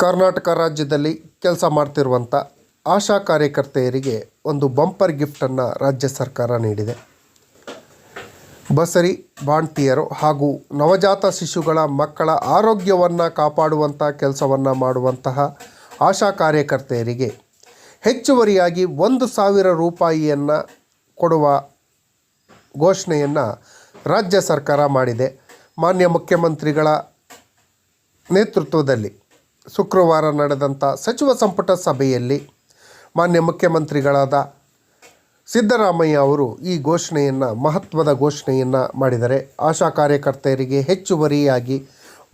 ಕರ್ನಾಟಕ ರಾಜ್ಯದಲ್ಲಿ ಕೆಲಸ ಮಾಡ್ತಿರುವಂಥ ಆಶಾ ಕಾರ್ಯಕರ್ತೆಯರಿಗೆ ಒಂದು ಬಂಪರ್ ಗಿಫ್ಟನ್ನು ರಾಜ್ಯ ಸರ್ಕಾರ ನೀಡಿದೆ. ಬಸರಿ, ಬಾಣ್ತಿಯರು ಹಾಗೂ ನವಜಾತ ಶಿಶುಗಳ ಮಕ್ಕಳ ಆರೋಗ್ಯವನ್ನು ಕಾಪಾಡುವಂಥ ಕೆಲಸವನ್ನು ಮಾಡುವಂತಹ ಆಶಾ ಕಾರ್ಯಕರ್ತೆಯರಿಗೆ ಹೆಚ್ಚುವರಿಯಾಗಿ ಒಂದು ಸಾವಿರ ರೂಪಾಯಿಯನ್ನು ಕೊಡುವ ಘೋಷಣೆಯನ್ನು ರಾಜ್ಯ ಸರ್ಕಾರ ಮಾಡಿದೆ. ಮಾನ್ಯ ಮುಖ್ಯಮಂತ್ರಿಗಳ ನೇತೃತ್ವದಲ್ಲಿ. ಶುಕ್ರವಾರ ನಡೆದಂಥ ಸಚಿವ ಸಂಪುಟ ಸಭೆಯಲ್ಲಿ ಮಾನ್ಯ ಮುಖ್ಯಮಂತ್ರಿಗಳಾದ ಸಿದ್ದರಾಮಯ್ಯ ಅವರು ಈ ಘೋಷಣೆಯನ್ನು, ಮಹತ್ವದ ಘೋಷಣೆಯನ್ನು ಮಾಡಿದರೆ ಆಶಾ ಕಾರ್ಯಕರ್ತೆಯರಿಗೆ ಹೆಚ್ಚುವರಿಯಾಗಿ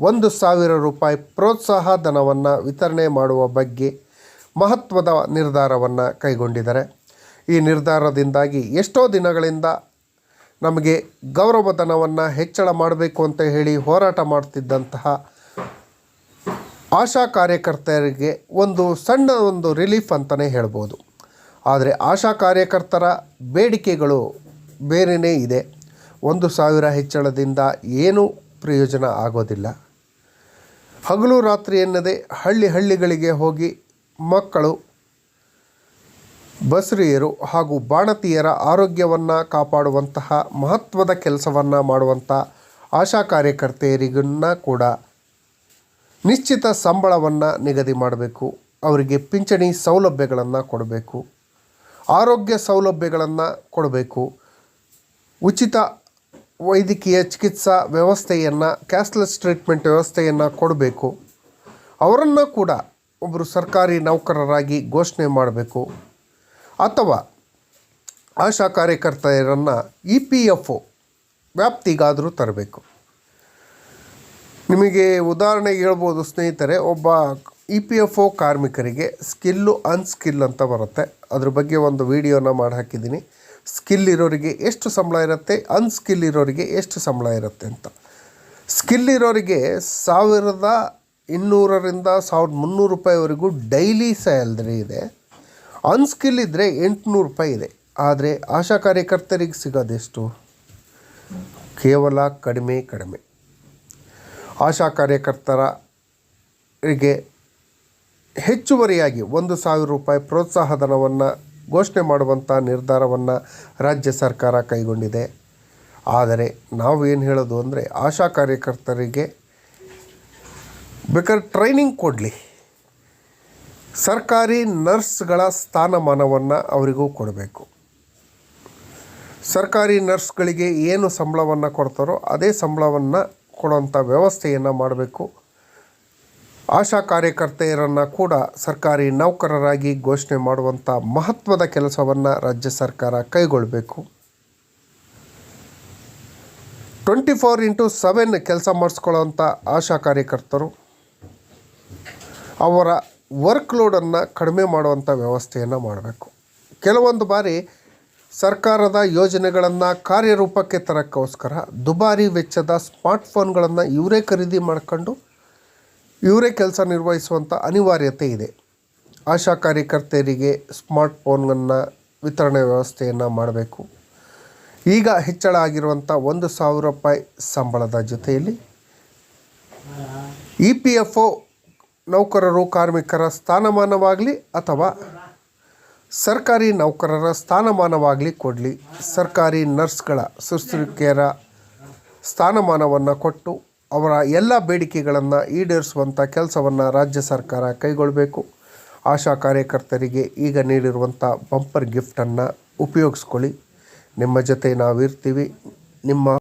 ಒಂದು ಸಾವಿರ ರೂಪಾಯಿ ಪ್ರೋತ್ಸಾಹ ಧನವನ್ನು ವಿತರಣೆ ಮಾಡುವ ಬಗ್ಗೆ ಮಹತ್ವದ ನಿರ್ಧಾರವನ್ನು ಕೈಗೊಂಡಿದ್ದಾರೆ. ಈ ನಿರ್ಧಾರದಿಂದಾಗಿ ಎಷ್ಟೋ ದಿನಗಳಿಂದ ನಮಗೆ ಗೌರವಧನವನ್ನು ಹೆಚ್ಚಳ ಮಾಡಬೇಕು ಅಂತ ಹೇಳಿ ಹೋರಾಟ ಮಾಡ್ತಿದ್ದಂತಹ ಆಶಾ ಕಾರ್ಯಕರ್ತರಿಗೆ ಒಂದು ಸಣ್ಣ ಒಂದು ರಿಲೀಫ್ ಅಂತಲೇ ಹೇಳ್ಬೋದು. ಆದರೆ ಆಶಾ ಕಾರ್ಯಕರ್ತರ ಬೇಡಿಕೆಗಳು ಬೇರೆಯೇ ಇದೆ. ಒಂದು ಸಾವಿರ ಹೆಚ್ಚಳದಿಂದ ಏನೂ ಪ್ರಯೋಜನ ಆಗೋದಿಲ್ಲ. ಹಗಲು ರಾತ್ರಿ ಎನ್ನದೇ ಹಳ್ಳಿ ಹಳ್ಳಿಗಳಿಗೆ ಹೋಗಿ ಮಕ್ಕಳು, ಬಸರಿಯರು ಹಾಗೂ ಬಾಣತಿಯರ ಆರೋಗ್ಯವನ್ನು ಕಾಪಾಡುವಂತಹ ಮಹತ್ವದ ಕೆಲಸವನ್ನು ಮಾಡುವಂಥ ಆಶಾ ಕಾರ್ಯಕರ್ತೆಯರಿಗನ್ನ ಕೂಡ ನಿಶ್ಚಿತ ಸಂಬಳವನ್ನು ನಿಗದಿ ಮಾಡಬೇಕು. ಅವರಿಗೆ ಪಿಂಚಣಿ ಸೌಲಭ್ಯಗಳನ್ನು ಕೊಡಬೇಕು. ಆರೋಗ್ಯ ಸೌಲಭ್ಯಗಳನ್ನು ಕೊಡಬೇಕು. ಉಚಿತ ವೈದ್ಯಕೀಯ ಚಿಕಿತ್ಸಾ ವ್ಯವಸ್ಥೆಯನ್ನು ಕ್ಯಾಶ್ಲೆಸ್ ಟ್ರೀಟ್ಮೆಂಟ್ ವ್ಯವಸ್ಥೆಯನ್ನು ಕೊಡಬೇಕು. ಅವರನ್ನು ಕೂಡ ಒಬ್ಬರು ಸರ್ಕಾರಿ ನೌಕರರಾಗಿ ಘೋಷಣೆ ಮಾಡಬೇಕು. ಅಥವಾ ಆಶಾ ಕಾರ್ಯಕರ್ತೆಯರನ್ನು ಇ ಪಿ ಎಫ್ ಒ ವ್ಯಾಪ್ತಿಗಾದರೂ ತರಬೇಕು. ನಿಮಗೆ ಉದಾಹರಣೆಗೆ ಹೇಳ್ಬೋದು, ಸ್ನೇಹಿತರೆ, ಒಬ್ಬ ಇ ಪಿ ಎಫ್ ಒ ಕಾರ್ಮಿಕರಿಗೆ ಸ್ಕಿಲ್ಲು ಅನ್ಸ್ಕಿಲ್ ಅಂತ ಬರುತ್ತೆ. ಅದ್ರ ಬಗ್ಗೆ ಒಂದು ವಿಡಿಯೋನ ಮಾಡಿ ಹಾಕಿದ್ದೀನಿ. ಸ್ಕಿಲ್ ಇರೋರಿಗೆ ಎಷ್ಟು ಸಂಬಳ ಇರುತ್ತೆ, ಅನ್ಸ್ಕಿಲ್ ಇರೋರಿಗೆ ಎಷ್ಟು ಸಂಬಳ ಇರುತ್ತೆ ಅಂತ. ಸ್ಕಿಲ್ ಇರೋರಿಗೆ ಸಾವಿರದ ಇನ್ನೂರರಿಂದ ಸಾವಿರದ ಮುನ್ನೂರು ರೂಪಾಯಿವರೆಗೂ ಡೈಲಿ ಸ್ಯಾಲ್ರಿ ಇದೆ. ಅನ್ಸ್ಕಿಲ್ ಇದ್ದರೆ ಎಂಟುನೂರು ರೂಪಾಯಿ ಇದೆ. ಆದರೆ ಆಶಾ ಕಾರ್ಯಕರ್ತರಿಗೆ ಸಿಗೋದೆಷ್ಟು? ಕೇವಲ ಕಡಿಮೆ ಕಡಿಮೆ. ಆಶಾ ಕಾರ್ಯಕರ್ತರಿಗೆ ಹೆಚ್ಚುವರಿಯಾಗಿ ಒಂದು ಸಾವಿರ ರೂಪಾಯಿ ಪ್ರೋತ್ಸಾಹ ಧನವನ್ನು ಘೋಷಣೆ ಮಾಡುವಂಥ ನಿರ್ಧಾರವನ್ನು ರಾಜ್ಯ ಸರ್ಕಾರ ಕೈಗೊಂಡಿದೆ. ಆದರೆ ನಾವು ಏನು ಹೇಳೋದು ಅಂದರೆ ಆಶಾ ಕಾರ್ಯಕರ್ತರಿಗೆ ಬೇಕಾದ್ರೆ ಟ್ರೈನಿಂಗ್ ಕೊಡಲಿ. ಸರ್ಕಾರಿ ನರ್ಸ್ಗಳ ಸ್ಥಾನಮಾನವನ್ನು ಅವರಿಗೂ ಕೊಡಬೇಕು. ಸರ್ಕಾರಿ ನರ್ಸ್ಗಳಿಗೆ ಏನು ಸಂಬಳವನ್ನು ಕೊಡ್ತಾರೋ ಅದೇ ಸಂಬಳವನ್ನು ಕೊಡುವಂಥ ವ್ಯವಸ್ಥೆಯನ್ನು ಮಾಡಬೇಕು. ಆಶಾ ಕಾರ್ಯಕರ್ತೆಯರನ್ನು ಕೂಡ ಸರ್ಕಾರಿ ನೌಕರರಾಗಿ ಘೋಷಣೆ ಮಾಡುವಂಥ ಮಹತ್ವದ ಕೆಲಸವನ್ನು ರಾಜ್ಯ ಸರ್ಕಾರ ಕೈಗೊಳ್ಳಬೇಕು ಟ್ವೆಂಟಿ ಫೋರ್ ಇಂಟು ಸೆವೆನ್ ಕೆಲಸ ಮಾಡಿಸ್ಕೊಳ್ಳೋವಂಥ ಆಶಾ ಕಾರ್ಯಕರ್ತರು, ಅವರ ವರ್ಕ್ ಲೋಡನ್ನು ಕಡಿಮೆ ಮಾಡುವಂಥ ವ್ಯವಸ್ಥೆಯನ್ನು ಮಾಡಬೇಕು. ಕೆಲವೊಂದು ಬಾರಿ ಸರ್ಕಾರದ ಯೋಜನೆಗಳನ್ನು ಕಾರ್ಯರೂಪಕ್ಕೆ ತರೋಕ್ಕೋಸ್ಕರ ದುಬಾರಿ ವೆಚ್ಚದ ಸ್ಮಾರ್ಟ್ಫೋನ್ಗಳನ್ನು ಇವರೇ ಖರೀದಿ ಮಾಡ್ಕೊಂಡು ಇವರೇ ಕೆಲಸ ನಿರ್ವಹಿಸುವಂಥ ಅನಿವಾರ್ಯತೆ ಇದೆ. ಆಶಾ ಕಾರ್ಯಕರ್ತೆಯರಿಗೆ ಸ್ಮಾರ್ಟ್ಫೋನನ್ನು ವಿತರಣೆ ವ್ಯವಸ್ಥೆಯನ್ನು ಮಾಡಬೇಕು. ಈಗ ಹೆಚ್ಚಳ ಆಗಿರುವಂಥ ಒಂದು ಸಾವಿರ ರೂಪಾಯಿ ಸಂಬಳದ ಜೊತೆಯಲ್ಲಿ ಇ ಪಿ ಎಫ್ ಒ ನೌಕರರು, ಕಾರ್ಮಿಕರ ಸ್ಥಾನಮಾನವಾಗಲಿ ಅಥವಾ ಸರ್ಕಾರಿ ನೌಕರರ ಸ್ಥಾನಮಾನವಾಗಲಿ ಕೊಡಲಿ. ಸರ್ಕಾರಿ ನರ್ಸ್ಗಳ ಶುಶ್ರೂಷಕಿಯರ ಸ್ಥಾನಮಾನವನ್ನು ಕೊಟ್ಟು ಅವರ ಎಲ್ಲ ಬೇಡಿಕೆಗಳನ್ನು ಈಡೇರಿಸುವಂಥ ಕೆಲಸವನ್ನು ರಾಜ್ಯ ಸರ್ಕಾರ ಕೈಗೊಳ್ಳಬೇಕು ಆಶಾ ಕಾರ್ಯಕರ್ತರಿಗೆ ಈಗ ನೀಡಿರುವಂಥ ಬಂಪರ್ ಗಿಫ್ಟನ್ನು ಉಪಯೋಗಿಸ್ಕೊಳ್ಳಿ. ನಿಮ್ಮ ಜೊತೆ ನಾವಿರ್ತೀವಿ. ನಿಮ್ಮ